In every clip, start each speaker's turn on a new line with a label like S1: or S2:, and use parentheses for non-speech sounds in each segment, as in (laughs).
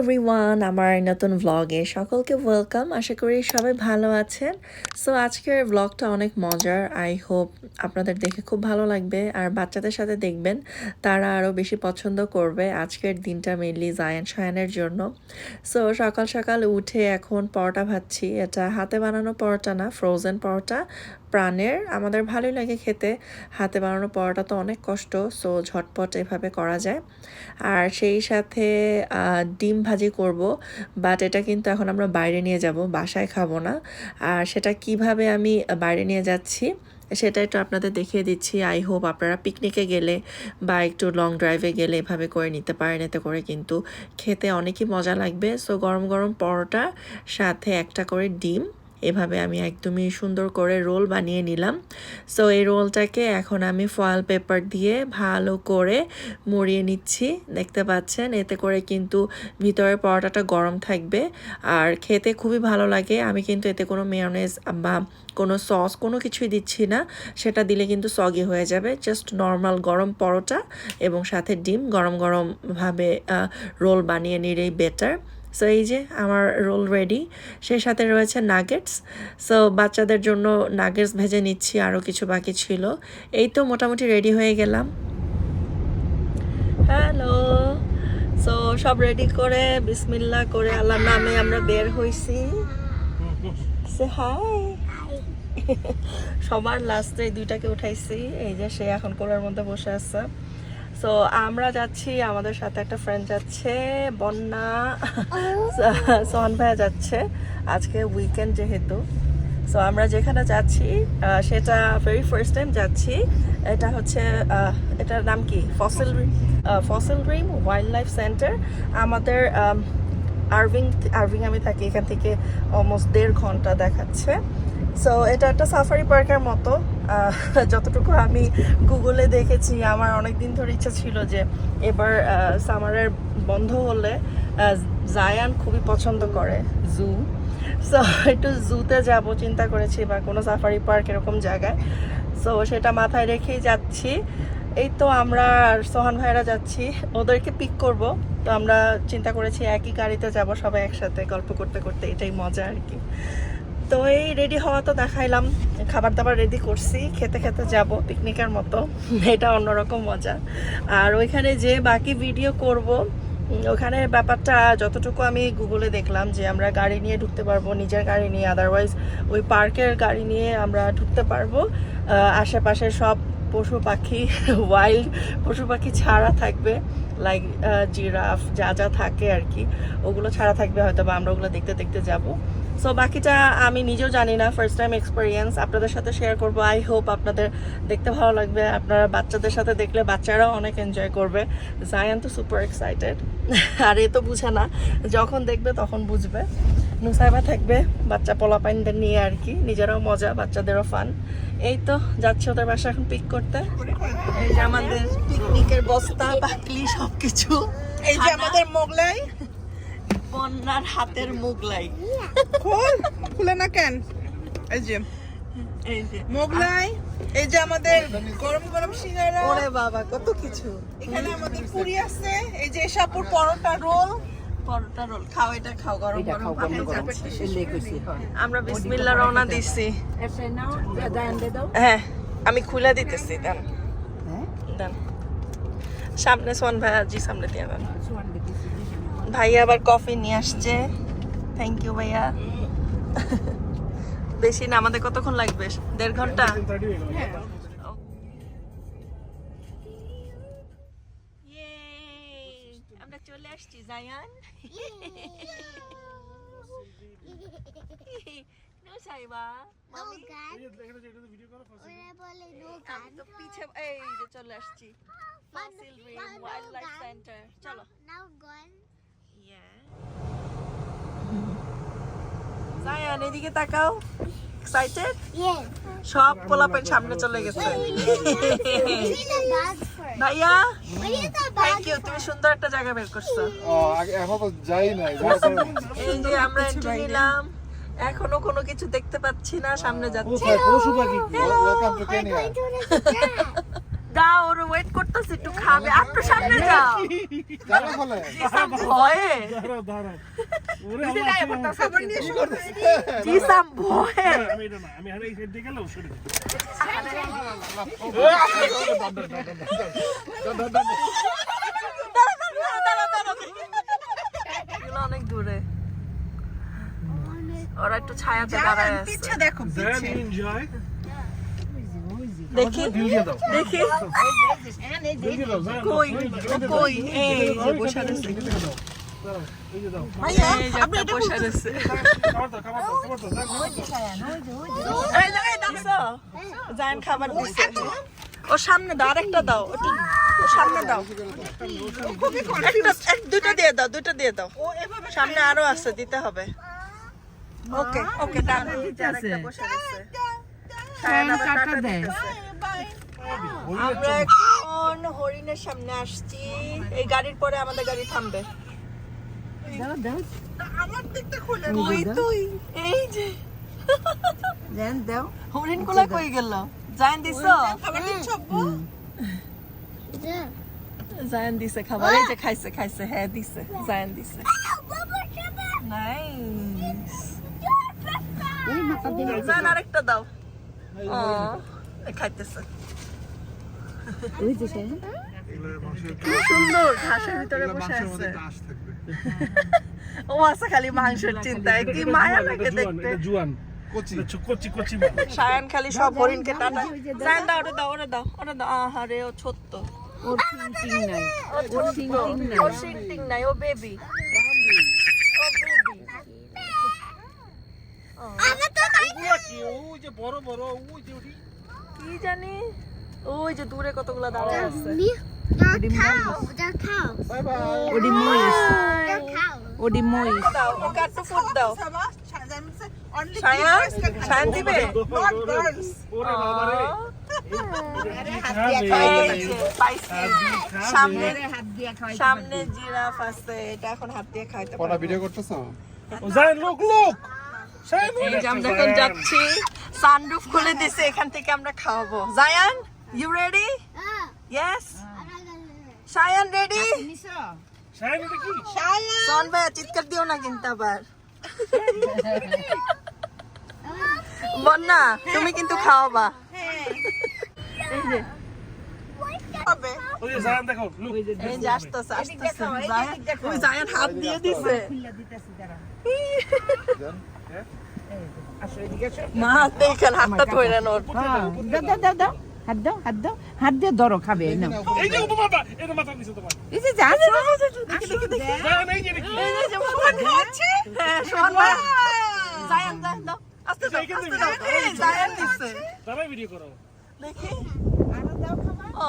S1: Everyone আমার নতুন ভ্লগে সকলকে ওয়েলকাম আশা করি সবাই ভালো আছেন। সো আজকের ভ্লগটা অনেক মজার। আই হোপ আপনাদের দেখে খুব ভালো লাগবে। আর বাচ্চাদের সাথে দেখবেন, তারা আরও বেশি পছন্দ করবে আজকের দিনটা মেনলি জায়ান শায়ানের জন্য। সো সকাল সকাল উঠে এখন পরোটা ভাজছি। এটা হাতে বানানো পরোটা না ফ্রোজেন পরোটা। প্রাণের আমাদের ভালোই লাগে খেতে। হাতে বানানো পরোটা তো অনেক কষ্ট সো ঝটপট এভাবে করা যায়। আর সেই সাথে ডিম ভাজি করব বাট এটা কিন্তু এখন আমরা বাইরে নিয়ে যাব, বাসায় খাব না। আর সেটা কীভাবে আমি বাইরে নিয়ে যাচ্ছি, সেটা একটু আপনাদের দেখিয়ে দিচ্ছি। আই হোপ আপনারা পিকনিকে গেলে বা একটু লং ড্রাইভে গেলে এভাবে করে নিতে পারেন, এতে করে কিন্তু খেতে অনেকই মজা লাগবে। সো গরম গরম পরোটা, সাথে একটা করে ডিম এভাবে আমি একদমই সুন্দর করে রোল বানিয়ে নিলাম। সো এই রোলটাকে এখন আমি ফয়েল পেপার দিয়ে ভালো করে মরিয়ে নিচ্ছি। দেখতে পাচ্ছেন, এতে করে কিন্তু ভিতরের পরোটাটা গরম থাকবে। আর খেতে খুবই ভালো লাগে। আমি কিন্তু এতে কোনো মেয়নেজ বা কোনো সস কোনো কিছুই দিচ্ছি না। সেটা দিলে কিন্তু সগি হয়ে যাবে। জাস্ট নর্মাল গরম পরোটা এবং সাথে ডিম গরম গরমভাবে রোল বানিয়ে নিলেই বেটার সো এই যে আমার রোল রেডি সেই সাথে রয়েছে নাগেটস সো বাচ্চাদের জন্য নাগেটস ভেজে নিচ্ছি আরও কিছু বাকি ছিল। এই তো মোটামুটি রেডি হয়ে গেলাম। হ্যালো সো সব রেডি করে বিসমিল্লা করে আল্লাহর নামে আমরা বের হইছি। সে হাই (laughs) সবার লাস্টে দুইটাকে উঠাইছি। এই যে সে এখন কোলার মধ্যে বসে আছে। সো আমরা যাচ্ছি আমাদের সাথে একটা ফ্রেন্ড যাচ্ছে বন্যা। সোহান ভাইয়া যাচ্ছে আজকে উইকেন্ড যেহেতু। সো আমরা যেখানে যাচ্ছি সেটা ভেরি ফার্স্ট টাইম যাচ্ছি। এটা হচ্ছে এটার নাম কি? Fossil Fossil Rim Wildlife Center আমাদের আম, আরভিং আরভিং আমি থাকি এখান থেকে অলমোস্ট দেড় ঘণ্টা দেখাচ্ছে। সো এটা একটা সাফারি পার্কের মতো। আহ, যতটুকু আমি গুগলে দেখেছি আমার অনেক দিন ধরে ইচ্ছা ছিল যে এবার সামারের বন্ধ হলে জায়ান খুবই পছন্দ করে। জু সো (laughs) একটু জুতে যাব চিন্তা করেছি বা কোনো সাফারি পার্ক এরকম জায়গায়। সো সেটা মাথায় রেখেই যাচ্ছি। এই তো আমরা সোহান ভাইরা যাচ্ছি ওদেরকে পিক করব। তো আমরা চিন্তা করেছি একই গাড়িতে যাব সবাই একসাথে গল্প করতে করতে এটাই মজা আর কি। তো এই রেডি হওয়া তো দেখাইলাম। খাবার দাবার রেডি করছি, খেতে খেতে যাব পিকনিকের মতো। এটা অন্যরকম মজা। আর ওইখানে যে বাকি ভিডিও করব ওখানে ব্যাপারটা যতটুকু আমি গুগলে দেখলাম যে আমরা গাড়ি নিয়ে ঢুকতে পারব, নিজের গাড়ি নিয়ে আদারওয়াইজ ওই পার্কের গাড়ি নিয়ে আমরা ঢুকতে পারব। আশেপাশে সব পশু পাখি (laughs) ওয়াইল্ড পশু পাখি ছাড়া থাকবে লাইক জিরাফ যা যা থাকে আর কি, ওগুলো ছাড়া থাকবে হয়তো বা আমরা ওগুলো দেখতে দেখতে যাব। সো বাকিটা আমি নিজেও জানি না ফার্স্ট টাইম এক্সপিরিয়েন্স আপনাদের সাথে শেয়ার করব। আই হোপ আপনাদের দেখতে ভালো লাগবে। আপনারা বাচ্চাদের সাথে দেখলে বাচ্চারাও অনেক এনজয় করবে। জায়ান তো সুপার এক্সাইটেড আর এ তো বুঝে না। যখন দেখবে তখন বুঝবে। নুসাইবা থাকবে বাচ্চা পোলাপাইনদের নিয়ে আর কি। নিজেরাও মজা বাচ্চাদেরও ফান এই তো যাচ্ছে ওদের বাসা এখন পিক করতে। এই যে আমাদের পিকনিকের বস্তা বাকলি সবকিছু।
S2: এই যে আমাদের মোগলাই।
S1: বন্যার হাতের মুগলাই।
S2: খোল খুলে না কেন? এই যে
S1: এই যে।
S2: মোগলাই এই যে আমাদের গরম গরম সিঙ্গারা।
S1: ওরে বাবা কত কিছু।
S2: এখানে আমাদের পুরি আছে এই যে এসাপুর পরোটা রোল।
S1: পরোটা রোল খাও এটা খাও গরম গরম
S3: হয়
S1: আমরা বিসমিল্লাহ রওনা দিছি। হ্যাঁ আমি খুলে দিতেছি দেন।
S3: হ্যাঁ?
S1: দেন। সামনে সোন ভাই জি সামনে দিয়ে দেন। ভাইয়া আবার কফি নিয়ে আসছে। থ্যাংক ইউ ভাইয়া। বেশি না আমাদের কতক্ষণ লাগবে? দেড় ঘণ্টা! আমরা চলে আসছি জায়ান। নো সাইবা। পিছে এই যে চলে আসছি। Fossil Rim wild life Center চলো. Yeah. জায়ান এদিকে তাকাও এক্সাইটেড. সব পোলাপেন সামনে চলে গেছে. ভাইয়া থ্যাংক ইউ তুমি সুন্দর একটা জায়গা বের করছ
S4: ও আগে এখন তো যাই নাই
S1: এই যে আমরা এন্ট্রি নিলাম এখনও কোনো কিছু দেখতে পাচ্ছি না সামনে যাচ্ছি
S4: পশু পাখি
S1: দাও ওর ওয়েট করতেছি একটু খাবে। আর তো সামনে যাও। ভয়ে। জিসাম ভয়ে। অনেক দূরে। ওরা একটু ছায়াতে দাঁড়ায় আছে।
S2: দেখো
S5: এনজয়
S1: দেখি দেখি। কই কই? এই যে বসে আছে।
S5: খাবার
S1: দিচ্ছে ও সামনে দাও আরেকটা দাও সামনে দাও। একটা দুটো দিয়ে দাও দুটো দিয়ে দাও। সামনে আরও আছে দিতে হবে। ওকে ওকে দাঁড়িয়ে টাটা দিতেছে। আমরা এখন হরিণের সামনে আসছি। এই গাড়ির পরে আমাদের গাড়ি থামবে।
S3: দাও দাও।
S2: আমার দিকটা খুলে
S1: কই তুই এই যে।
S3: দেন দাও।
S1: হরিণগুলা কই গেল? জায়ন দিছো?
S2: খাবার?
S1: দিছে এই যে খাইছে খাইছে। হ্যাঁ দিছে। জায়ন দিছে। নাইস
S3: এই মাথা দিয়ে
S1: আরেকটা দাও। খাইতেছে ও খালি মাংসের চিন্তায় কি মায়া লাগে দেখতে
S5: জুয়ান
S1: সায়ান খালি সব হরিণকে দাও দাও ওটা দাও ওটা দাও আহারে ও ছোট্ট
S3: ওর
S1: সিংটিং নাই ও বেবি সামনে জিরাফ আছে এটা এখন হাত দিয়ে খাইতে
S4: ভিডিও করতেছ?
S5: লোক লোক!
S1: এই যে আমরা এখন যাচ্ছি সানরুফ খুলে দিছে এখান থেকে আমরা খাওয়াবো। Zayan you ready. Yes Sayan ready
S5: sign এটা কি
S1: সন ভাই চিৎকার দিও না কিন্তু আবার। বন্যা তুমি কিন্তু খাওয়াবা। এই যে জায়ান হাত দিয়ে দিছে। মা এইখানে হাতটা ধরে নোর
S3: দাও দাও দাও হাত হাত দাও হাত দিয়ে ধরো খাবে এই
S1: দেখি
S3: আর
S1: দাও
S4: খাবার ও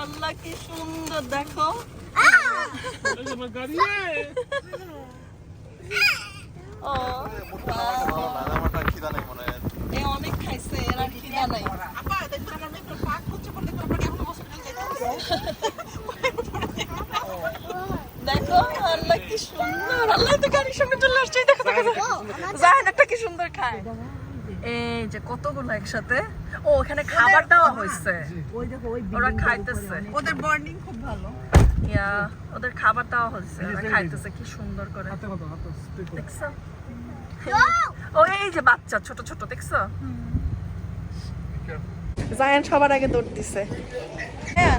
S1: আল্লাহ কি সুন্দর দেখো। অনেক খাইছে এর আর খিদা নাই। দেখো আল্লাহ কি সুন্দর। আল্লাহ তো গাড়ির সামনে চলে আসছে দেখো দেখো জাহান একটা কি সুন্দর খায়। এই যে কতগুলো একসাথে। ও ওখানে খাবার দেওয়া হয়েছে।
S3: ওই দেখো ওই
S1: ওরা খাইতেছে।
S2: ওদের বর্নিং খুব ভালো।
S1: ইয়া ওদের খাবার দেওয়া হয়েছে। ওরা খাইতেছে কি সুন্দর করে।
S5: হাতে কত হাতে
S1: দেখছ? ও এই যে বাচ্চা ছোট ছোট দেখছ? জায়ান সবার আগে দৌড় দিছে। হ্যাঁ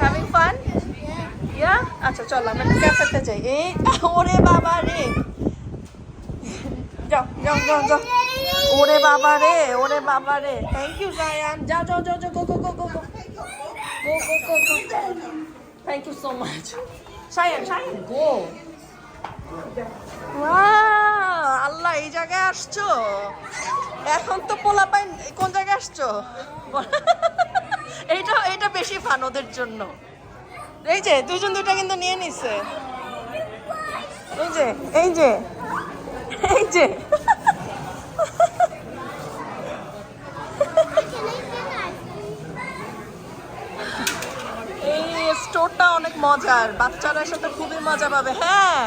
S1: হ্যাভিং ফান ইয়া আচ্ছা চল আমরা ক্যাফেতে যাই। এই ওরে বাবা রে! যাও যাও যাও যাও। ওরে বাবা রে ওরে বাবা রে। থ্যাংক ইউ জায়ান যাও যাও যাও যাও go go go go go go go go. Go thank you so much Sayan Sayan go আল্লাহ এই জায়গায় আসছো? এখন তো পোলা পাই কোন জায়গায় আসছো? এইটা এইটা বেশি ফান ওদের জন্য। এই যে দুজন দুটা কিন্তু নিয়ে নিছে। এই যে এই যে। এই যে এই স্টোরটা অনেক মজার। বাচ্চারা সাথে খুবই মজা পাবে। হ্যাঁ।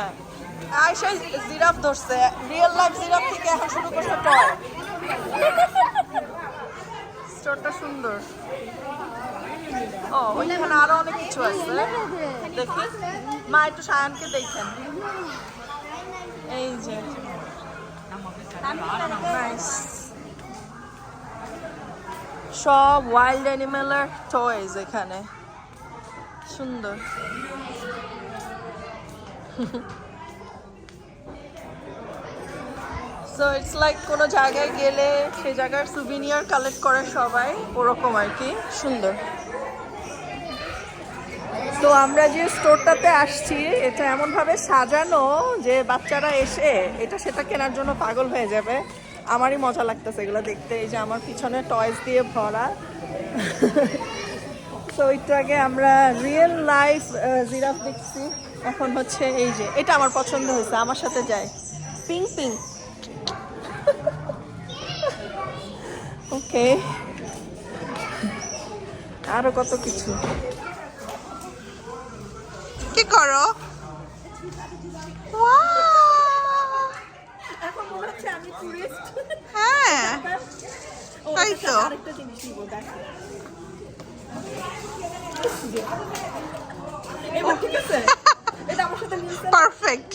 S1: আয়সা জিরাফ ধরছে। রিয়েল লাইফ জিরাফ থেকে এখন শুরু করছে টয় স্টোরটা সুন্দর। ও, ওইখানে আরও অনেক কিছু আছে। দেখি। মা, একটু সায়ানকে দেখেন। এই যে। সব ওয়াইল্ড অ্যানিমেলের টয়েস এখানে। সুন্দর। সো ইটস লাইক কোনো জায়গায় গেলে সে জায়গার সুভিনিয়ার কালেক্ট করে সবাই, ওরকম আর কি। সুন্দর। তো আমরা যে স্টোরটাতে আসছি, এটা এমনভাবে সাজানো যে বাচ্চারা এসে এটা সেটা কেনার জন্য পাগল হয়ে যাবে। আমারই মজা লাগতেছে এগুলো দেখতে। এই যে আমার পিছনে টয়েস দিয়ে ভরা। তো একটু আগে আমরা রিয়েল লাইফ জিরাফ দেখছি। এখন হচ্ছে এই যে, এটা আমার পছন্দ হয়েছে। আমার সাথে যায়। Ping ping. ওকে আরও কত কিছু কি করো এখন মনে হচ্ছে আমি টুরিস্ট হ্যাঁ তাই তো আরেকটা জিনিস নিব দেখো এবার ঠিক আছে এটা আমার সাথে মিলছে
S2: পারফেক্ট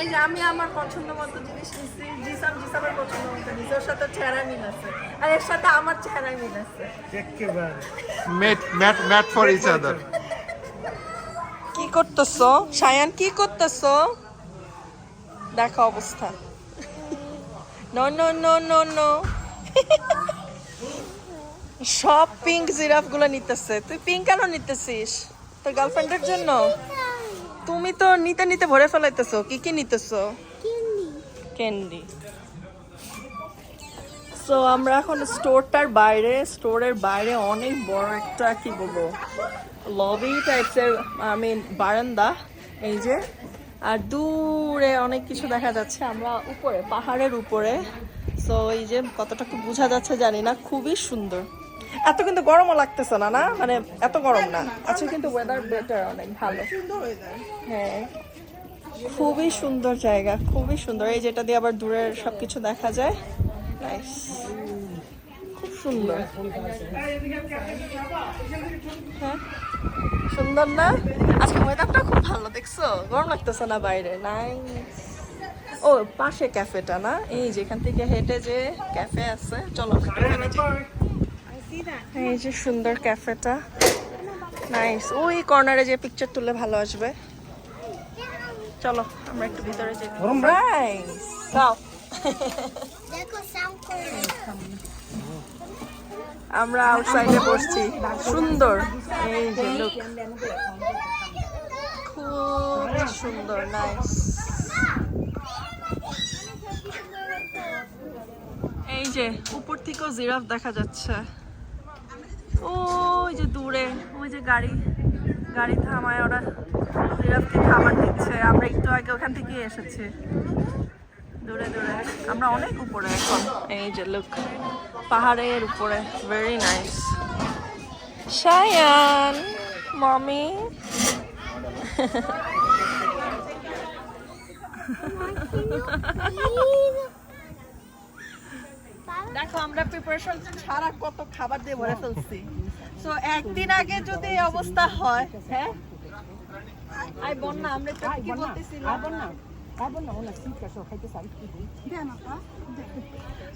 S1: এই যে আমি আমার পছন্দ মতো জিনিস নিচ্ছি জিসাম জিসামের পছন্দ মতো নিচ্ছি ওর সাথে চেহারা মিল আছে। আর এর সাথে আমার চেহারা মিল আছে।
S5: একেবারে
S4: made made made for each other
S1: কি করতেছো? সায়ান কি করতেছো? দেখো অবস্থা। No no no no no সব পিঙ্ক জিরাফগুলো নিতেছে। তুই পিঙ্ক কেন নিতেছিস? তোর গার্লফ্রেন্ডের জন্য? তুমি তো নিতে নিতে ভরে ফেলাইতেছো। কি কি নিতেছো? ক্যান্ডি সো আমরা এখন স্টোরটার বাইরে স্টোরের বাইরে অনেক বড় একটা কি বলব লবি টাইপসের আই মিন বারান্দা। এই যে আর দূরে অনেক কিছু দেখা যাচ্ছে, আমরা উপরে, পাহাড়ের উপরে। সো এই যে কতটুকু বোঝা যাচ্ছে জানি না, খুবই সুন্দর। এত কিন্তু গরমও লাগতেছে না না? মানে এত গরম না। আচ্ছা কিন্তু ওয়েদার বেটার অনেক ভালো। সুন্দর হ্যাঁ। খুবই সুন্দর জায়গা, খুবই সুন্দর। এই যেটা দিয়ে আবার দূরের সবকিছু দেখা যায় নাইস খুব সুন্দর। হ্যাঁ? সুন্দর না? আজকে ওয়েদারটা খুব ভালো দেখছ? গরম লাগতেছে না বাইরে? নাইস ও পাশে ক্যাফেটা না? এই যেখান থেকে হেঁটে যে ক্যাফে আছে চলো এই যে সুন্দর ক্যাফেটা নাইস ওই কর্নারে যে পিকচার তুললে ভালো আসবে। চলো আমরা একটু ভিতরে যাই। নাইস যাও।
S6: দেখো
S1: আমরা আউটসাইডে বসছি। সুন্দর। এই যে। খুব সুন্দর নাইস এই যে, উপর থেকেও জিরাফ দেখা যাচ্ছে। ওই যে দূরে, ওই যে গাড়ি। গাড়ি থামায় ওরা। জিরাফকে খাবার দিচ্ছে। আমরা একটু আগে ওখান থেকে এসেছি। দূরে দূরে। আমরা অনেক উপরে এখন। এই যে লুক পাহাড়ের উপরে। Very nice Shayan mommy. দেখো আমরা প্রিপারেশন ছাড়া কত খাবার দিয়ে ভরে ফেলছি। তো একদিন আগে যদি এই অবস্থা হয় হ্যাঁ? আই বন্যা আমরা একটু কি বলতেছিলাম?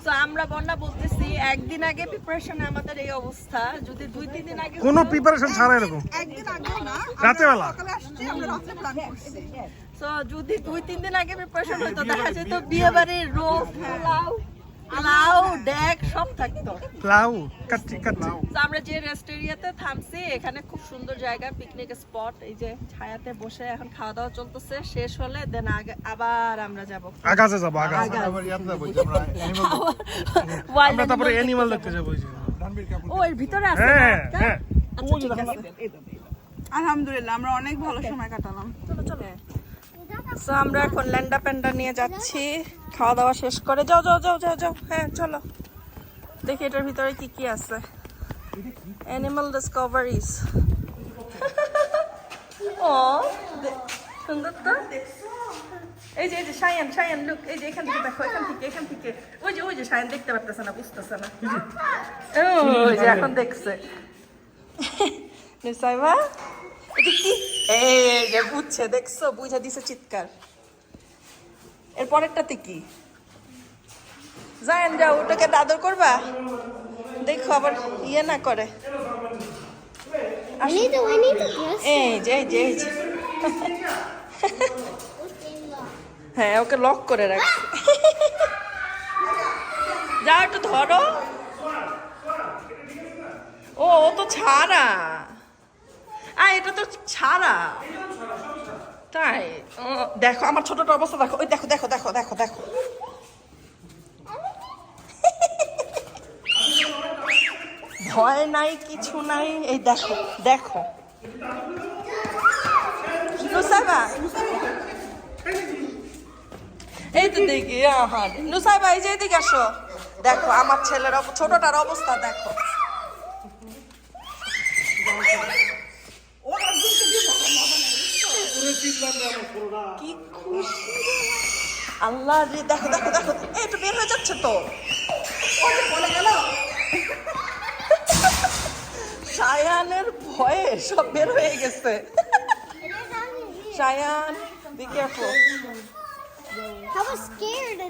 S1: তো আমরা বন্যা বলতেছি একদিন আগে প্রিপারেশনে আমাদের এই অবস্থা। যদি দুই তিন দিন আগে
S5: কোনো প্রিপারেশন ছাড়া এরকম।
S2: একদিন আগে না
S5: রাতেবেলা?
S2: সকালে আমরা রাত্রে প্ল্যান করছি।
S1: তো যদি দুই তিন দিন আগে প্রিপারেশন হতো দেখা যেত বিয়ে বাড়ির রোজ পোলাও লাউ ডেক সব থাকতো।
S5: লাউ কাচ্চি কাচ্চি।
S1: আমরা যে রেস্ট এরিয়াতে থামছি এখানে খুব সুন্দর জায়গা পিকনিক স্পট এই যে ছায়াতে বসে এখন খাওয়া দাওয়া চলতেছে শেষ হলে দেন আবার আমরা যাব।
S5: আগাছে যাব আগাছে।
S4: আবার ইয়াত যাব। যে আমরা
S5: তারপরে অ্যানিমাল দেখতে যাব। ওই যে।
S1: ও এর ভিতরে আছে
S5: হ্যাঁ? হ্যাঁ।
S1: আচ্ছা
S2: আলহামদুলিল্লাহ আমরা অনেক ভালো সময় কাটালাম।
S1: চলো চলো। সো আমরা এখন ল্যান্ডা প্যান্ডা নিয়ে যাচ্ছি। খাওয়া দাওয়া শেষ করে। যাও যাও যাও যাও যাও। হ্যাঁ চলো। দেখি এটার ভিতরে কি কি আছে। অ্যানিমাল ডিসকভারিজ ও সুন্দর তো? এই যে এই যে সায়ান সায়ান লুক এই যে এখান থেকে দেখো এখান থেকে এখান থেকে। ওই যে ওই যে সায়ান দেখতে পারতেছে না বুঝতেছে না। ও, (laughs) ওই যে এখন দেখছে। (laughs) নিসাইবা এটা কি এই যে বুঝছে দেখছ? বুঝা দিছে চিৎকার। এর পরেরটাতে কি? যায়েন যাও ওটাকে দাদর করবা? দেখো আবার ইয়ে না করে. এই যে এই যে এই যে। হ্যাঁ ওকে লক করে রাখছি যাও একটু ধরো। ও ও তো ছাড়া। আ এটা তো ছাড়া। তাই দেখো, আমার ছোটটা অবস্থা দেখো। ওই দেখো দেখো দেখো দেখো দেখো। ভয় নাই, কিছু নাই, এই দেখো দেখো। নুসাইবা। এই তো দেখি আহার নুসাইবা, এই যে এদিকে আসো। দেখো, আমার ছেলের ছোটটার অবস্থা দেখো। কি খুশি। আল্লাহ রে দেখো দেখো দেখো। এই একটু বের হয়ে যাচ্ছে তো। সায়ানের ভয়ে সব বের হয়ে গেছে। Sayan be careful
S6: I was scared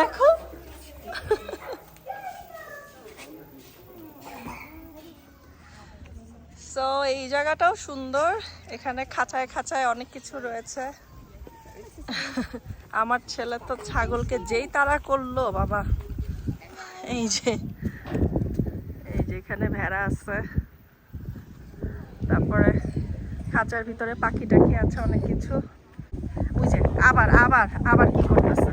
S1: দেখো। সো এই জায়গাটাও সুন্দর। এখানে খাঁচায় খাঁচায় অনেক কিছু রয়েছে। (laughs) আমার ছেলে তো ছাগলকে যেই তারা করল, বাবা। এই যে এই যে এখানে ভেড়া আছে। তারপরে খাঁচার ভিতরে পাখি টাকি আছে, অনেক কিছু। বুঝে আবার আবার আবার কি করতেছে?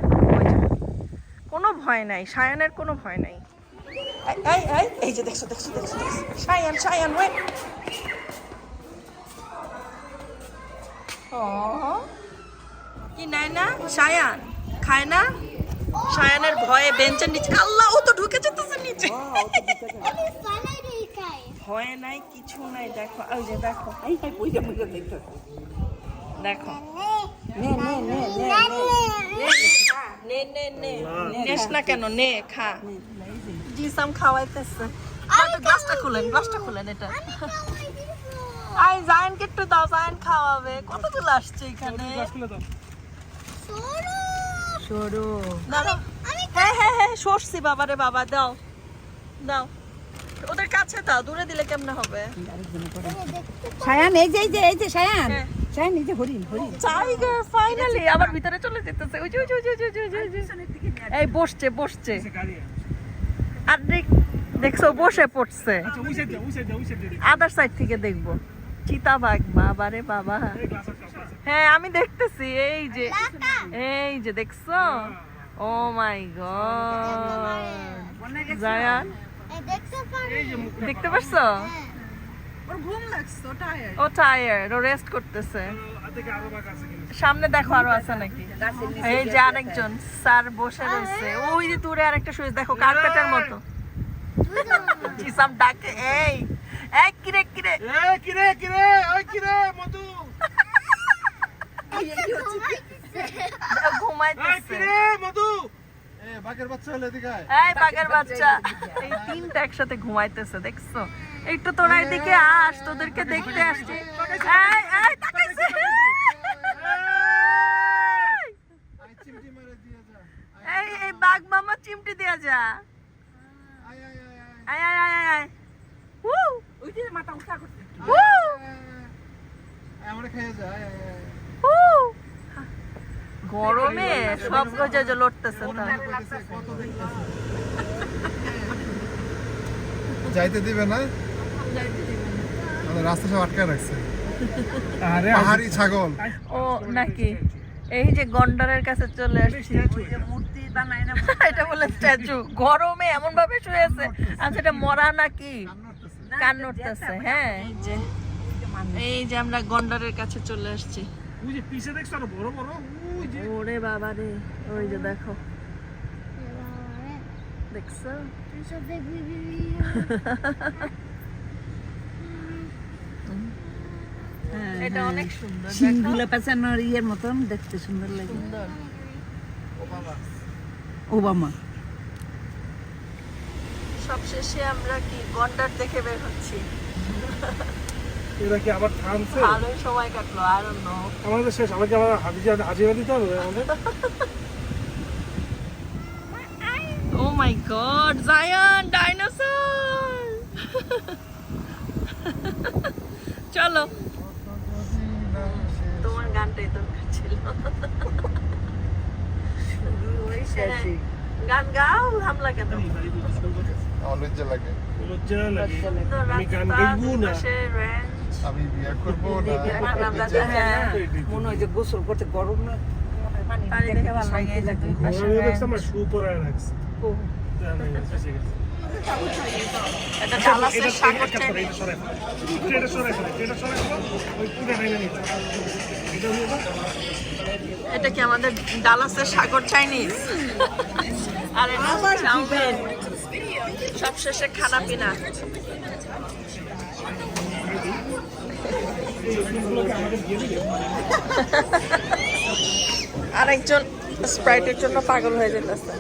S1: কোনো ভয় নাই, সায়নের কোনো ভয় নাই। এই, এই এই এই যে দেখছ দেখছ দেখছ দেখছ সায়ান সায়ান ওয়েট কি নাই না সায়ান খায় না সায়ানের ভয়ে বেঞ্চের নিচে আল্লাহ ও তো ঢুকে যেতেছে নিচে. (laughs) ভয় নাই কিছু নাই দেখো। ওই যে দেখো। দেখো। নে নে নে নেস না। কেন নে খা। জিসাম খাওয়াইতেছে। গ্লাসটা খুলেন গ্লাসটা খুলেন এটা। আই জায়ানকে একটু দাও জায়ান খাওয়াবে। কতগুলো আসছে এখানে? সরু। হ্যাঁ হ্যাঁ হ্যাঁ সরছি বাবারে বাবা দাও। দাও। ওদের কাছে দাও দূরে দিলে কেমনে হবে?
S3: সায়ান এই যে এই যে এই যে সায়ান।
S1: হ্যাঁ।
S3: সায়ান এই যে হরিণ হরিণ।
S1: টাইগার ফাইনালি আবার ভিতরে চলে যেতেছে। ওই যে ওই যে ওই যে, ওই যে, ওই যে, ওই যে, ওই যে। এই বসছে বসছে। আর দেখ দেখছ বসে পড়ছে। আদার সাইড থেকে দেখব। চিতাবাঘ বাবা রে বাবা। হ্যাঁ আমি দেখতেছি এই যে এই যে দেখছ? ও my god Zayan
S6: And that's so funny.
S1: দেখতে পারছ?
S2: ওর ঘুম লাগছে ও টায়ার্ড
S1: ও টায়ার্ড ও রেস্ট করতেছে। সামনে দেখো আরও আছে নাকি? এই যে আরেকজন স্যার বসে রয়েছে। ওই যে দূরে আরেকটা শুয়ে দেখো কার্পেটের মতো। জিসাম ডাকে এই এই কিরে কিরে?
S5: এই কিরে কিরে ওই কিরে মধু?
S1: ঘুমাইতেছে।
S5: কিরে মধু? বাঘের বাচ্চা হলে এদিকে
S1: এই বাঘের বাচ্চা। এই তিনটা একসাথে ঘুমাইতেছে দেখছ? একটু তোরা এদিকে আস তোদেরকে দেখতে আসছি। এই
S5: চিমটি দেয়া যা। আয় আয় আয় আয়।
S1: আয় উ
S3: ওই যে মাথা উঠা করছে।
S5: হু আমরা খেয়ে যা
S1: হু গরমে সব গজা যে লড়তেছে
S5: তো যাইতে দিবে না? রাস্তা সব আটকে রাখছে। আরে
S4: হাড়ি ছাগল।
S1: ও নাকি? এই যে গন্ডারের কাছে চলে আসছি।
S3: মূর্তি বানাই না (laughs)
S1: এটা বলে স্ট্যাচু গরমে এমন ভাবে শুয়েছে আচ্ছা এটা মরা নাকি? কান নড়তেছে হ্যাঁ। এই যে এই যে আমরা গন্ডারের কাছে চলে আসছি।
S5: ওই যে পিছে দেখছ আরও বড় বড়?
S1: ওরে বাবা রে ওই যে দেখো। দেখছ? (laughs) এটা অনেক সুন্দর। দেখো।
S3: সিংগুলো পেঁচানোর ইয়ের মতন দেখতে সুন্দর লাগে।
S1: সুন্দর।
S3: ওবামা।
S1: সবশেষে আমরা কি গন্ডার দেখে বের হচ্ছি?
S5: এরা কি আবার থামছে?
S1: ভালোই সময় কাটলো আর নো
S5: আমাদের শেষ আমাকে আবার হাজিরা হাজিরা দিতে হবে আমাদের?
S1: Oh my god Zayan dinosaur চলো গানটাই দরকার ছিল। গান গাও হামলা কেন?
S4: লজ্জা লাগে।
S5: লজ্জা লাগে? আমি গান গাইবো না।
S4: আমি বিয়ে করব না।
S1: আমরা তো হ্যাঁ
S3: মনে হয় যে গোসল করতে গরম না।
S1: পানি দেখে ভালো লাগে।
S5: আমার শু পরায় রাখছি।
S1: এটা
S5: এটা
S1: সাগর
S5: এটা এটা সরাই এটা সরাই এটা সরাই ওই পুরো হাইনা নিতে। এটা
S1: এটা কি আমাদের ডালাসের সাগর চাইনিজ আর এটা চাউমিন সবশেষে খানা পিনা। আরেকজন স্প্রাইটের জন্য পাগল হয়ে যেতেছে।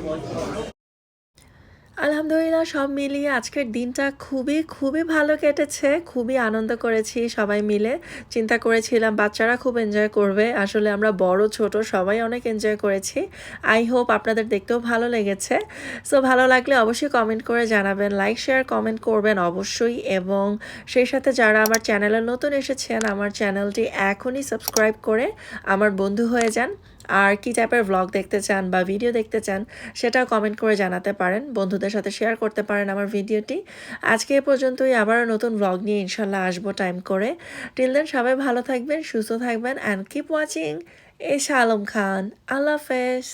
S1: আলহামদুলিল্লাহ, সব মিলিয়ে আজকের দিনটা খুবই খুবই ভালো কেটেছে। খুবই আনন্দ করেছি সবাই মিলে। চিন্তা করেছিলাম, বাচ্চারা খুব এনজয় করবে। আসলে আমরা বড়, ছোট, সবাই অনেক এনজয় করেছি। আই হোপ আপনাদের দেখতেও ভালো লেগেছে। সো ভালো লাগলে অবশ্যই কমেন্ট করে জানাবেন। লাইক শেয়ার কমেন্ট করবেন অবশ্যই। এবং সেই সাথে যারা আমার চ্যানেলে নতুন এসেছেন, আমার চ্যানেলটি এখনই সাবস্ক্রাইব করে আমার বন্ধু হয়ে যান। আর কি টাইপের ব্লগ দেখতে চান বা ভিডিও দেখতে চান, সেটাও কমেন্ট করে জানাতে পারেন। বন্ধুদের সাথে শেয়ার করতে পারেন আমার ভিডিওটি আজকে এ পর্যন্তই, আবারও নতুন ব্লগ নিয়ে ইনশাল্লাহ আসব টাইম করে। টিল দেন সবাই ভালো থাকবেন, সুস্থ থাকবেন and keep watching Esha Alam Khan. আল্লাহ হাফেজ।